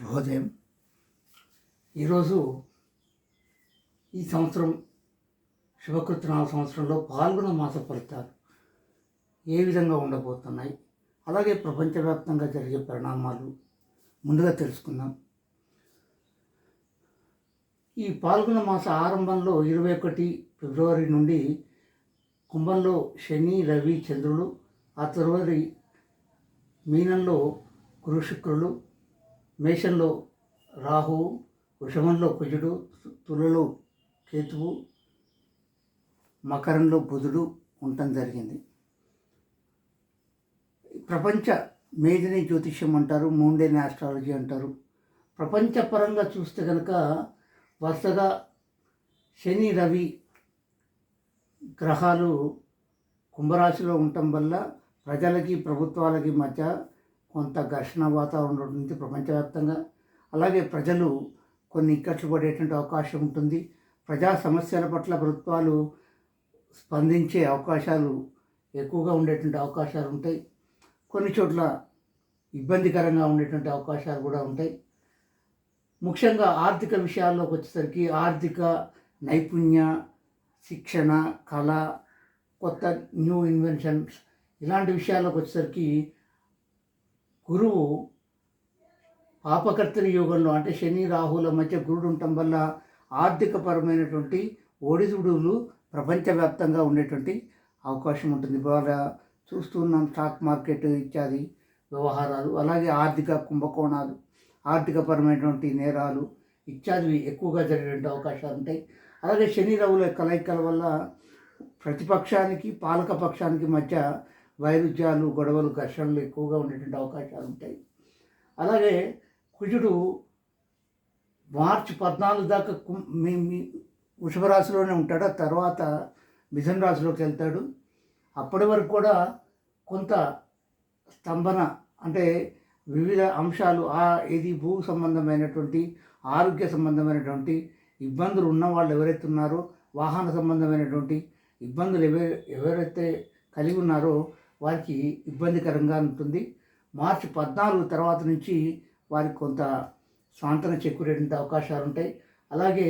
శుభోదయం. ఈరోజు ఈ సంవత్సరం శుభకృతనామ సంవత్సరంలో పాల్గొన మాస ఫలితాలు ఏ విధంగా ఉండబోతున్నాయి? అలాగే ప్రపంచవ్యాప్తంగా జరిగే పరిణామాలు ముందుగా తెలుసుకుందాం. ఈ పాల్గొన మాస ఆరంభంలో ఇరవై ఒకటి ఫిబ్రవరి నుండి కుంభంలో శని రవి చంద్రుడు ఆ తరువాత మీనంలో గురు శుక్రులు మేషంలో రాహువు వృషభంలో కుజుడు తులలో కేతువు మకరంలో బుధుడు ఉండటం జరిగింది. ప్రపంచ మేధిని జ్యోతిష్యం అంటారు మూండేని ఆస్ట్రాలజీ అంటారు. ప్రపంచపరంగా చూస్తే కనుక వరుసగా శని రవి గ్రహాలు కుంభరాశిలో ఉండటం వల్ల ప్రజలకి ప్రభుత్వాలకి మధ్య కొంత ఘర్షణ వాతావరణం ఉంటుంది ప్రపంచవ్యాప్తంగా. అలాగే ప్రజలు కొన్ని ఇక్కట్లు పడేటువంటి అవకాశం ఉంటుంది. ప్రజా సమస్యల పట్ల ప్రభుత్వాలు స్పందించే అవకాశాలు ఎక్కువగా ఉండేటువంటి అవకాశాలు ఉంటాయి. కొన్ని చోట్ల ఇబ్బందికరంగా ఉండేటువంటి అవకాశాలు కూడా ఉంటాయి. ముఖ్యంగా ఆర్థిక విషయాల్లోకి వచ్చేసరికి ఆర్థిక నైపుణ్య శిక్షణ కళ కొత్త న్యూ ఇన్వెన్షన్స్ ఇలాంటి విషయాల్లోకి వచ్చేసరికి గురువు పాపకర్తన యోగంలో అంటే శని రాహుల మధ్య గురుడు ఉండటం వల్ల ఆర్థికపరమైనటువంటి ఒడిదుడులు ప్రపంచవ్యాప్తంగా ఉండేటువంటి అవకాశం ఉంటుంది. బాగా చూస్తున్నాం స్టాక్ మార్కెట్ ఇత్యాది వ్యవహారాలు అలాగే ఆర్థిక కుంభకోణాలు ఆర్థికపరమైనటువంటి నేరాలు ఇత్యాదివి ఎక్కువగా జరిగేటువంటి అవకాశాలు ఉంటాయి. అలాగే శని రవుల కలయికల వల్ల ప్రతిపక్షానికి పాలక పక్షానికి మధ్య వైరుధ్యాలు గొడవలు ఘర్షణలు ఎక్కువగా ఉండేటువంటి అవకాశాలు ఉంటాయి. అలాగే కుజుడు మార్చి పద్నాలుగు దాకా మీ మీ వృషభ రాశిలోనే ఉంటాడు. ఆ తర్వాత మిథున రాశిలోకి వెళ్తాడు. అప్పటి వరకు కూడా కొంత స్తంభన అంటే వివిధ అంశాలు ఆ ఇది భూ సంబంధమైనటువంటి ఆరోగ్య సంబంధమైనటువంటి ఇబ్బందులు ఉన్న వాళ్ళు ఎవరైతే ఉన్నారో వాహన సంబంధమైనటువంటి ఇబ్బందులు ఎవ ఎవరైతే కలిగి ఉన్నారో వారికి ఇబ్బందికరంగా ఉంటుంది. మార్చి పద్నాలుగు తర్వాత నుంచి వారికి కొంత సాంతన చేకూరేటువంటి అవకాశాలు ఉంటాయి. అలాగే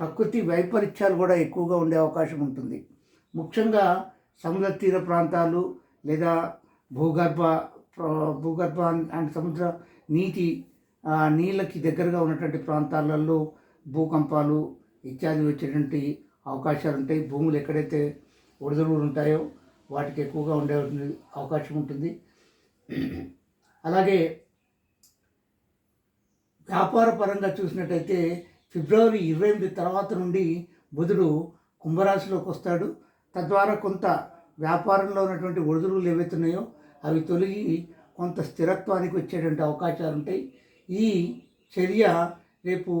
ప్రకృతి వైపరీత్యాలు కూడా ఎక్కువగా ఉండే అవకాశం ఉంటుంది. ముఖ్యంగా సముద్ర తీర ప్రాంతాలు లేదా భూగర్భ భూగర్భ అండ్ సముద్ర నీటి నీళ్ళకి దగ్గరగా ఉన్నటువంటి ప్రాంతాలలో భూకంపాలు ఇత్యాది వచ్చేటువంటి అవకాశాలు ఉంటాయి. భూములు ఎక్కడైతే ఒడిదుడులు ఉంటాయో వాటికి ఎక్కువగా ఉండే అవకాశం ఉంటుంది. అలాగే వ్యాపార పరంగా చూసినట్టయితే ఫిబ్రవరి ఇరవై ఎనిమిది తర్వాత నుండి బుధుడు కుంభరాశిలోకి వస్తాడు. తద్వారా కొంత వ్యాపారంలో ఉన్నటువంటి ఒడిదుడులు ఏవైతున్నాయో అవి తొలగి కొంత స్థిరత్వానికి వచ్చేటువంటి అవకాశాలు ఉంటాయి. ఈ చర్య రేపు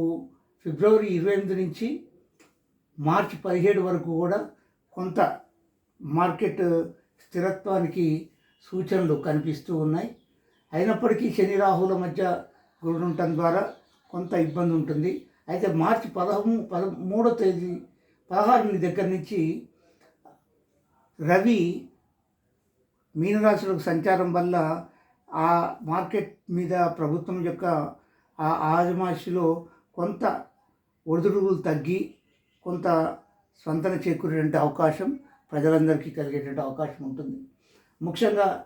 ఫిబ్రవరి ఇరవై ఎనిమిది నుంచి మార్చి పదిహేడు వరకు కూడా కొంత మార్కెట్ స్థిరత్వానికి సూచనలు కనిపిస్తూ ఉన్నాయి. అయినప్పటికీ శని రాహుల మధ్య గురుడు ఉండటం ద్వారా కొంత ఇబ్బంది ఉంటుంది. అయితే మార్చి పదహము పద మూడో తేదీ పదహారుని దగ్గర నుంచి రవి మీనరాశులకు సంచారం వల్ల ఆ మార్కెట్ మీద ప్రభుత్వం యొక్క ఆ ఆజమాషిలో కొంత ఒడిదుడుగులు తగ్గి కొంత స్వంతన చేకూరేటువంటి అవకాశం ప్రజలందరికీ కలిగేటువంటి అవకాశం ఉంటుంది. ముఖ్యంగా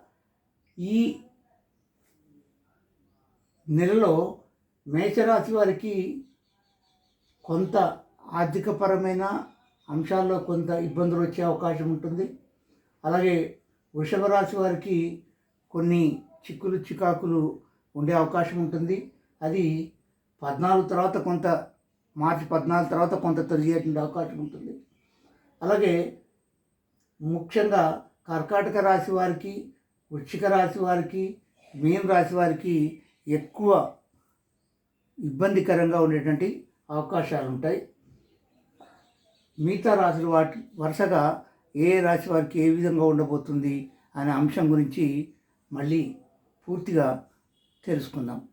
ఈ నెలలో మేషరాశి వారికి కొంత ఆర్థికపరమైన అంశాల్లో కొంత ఇబ్బందులు వచ్చే అవకాశం ఉంటుంది. అలాగే వృషభ రాశి వారికి కొన్ని చిక్కులు చికాకులు ఉండే అవకాశం ఉంటుంది. అది పద్నాలుగు తర్వాత కొంత మార్చి పద్నాలుగు తర్వాత కొంత తొలగేటువంటి అవకాశం ఉంటుంది. అలాగే ముఖ్యంగా కర్కాటక రాశి వారికి వృశ్చిక రాశి వారికి మీన రాశి వారికి ఎక్కువ ఇబ్బందికరంగా ఉండేటువంటి అవకాశాలు ఉంటాయి. మిగతా రాశులు వాటి వరుసగా ఏ రాశి వారికి ఏ విధంగా ఉండబోతుంది అనే అంశం గురించి మళ్ళీ పూర్తిగా తెలుసుకుందాం.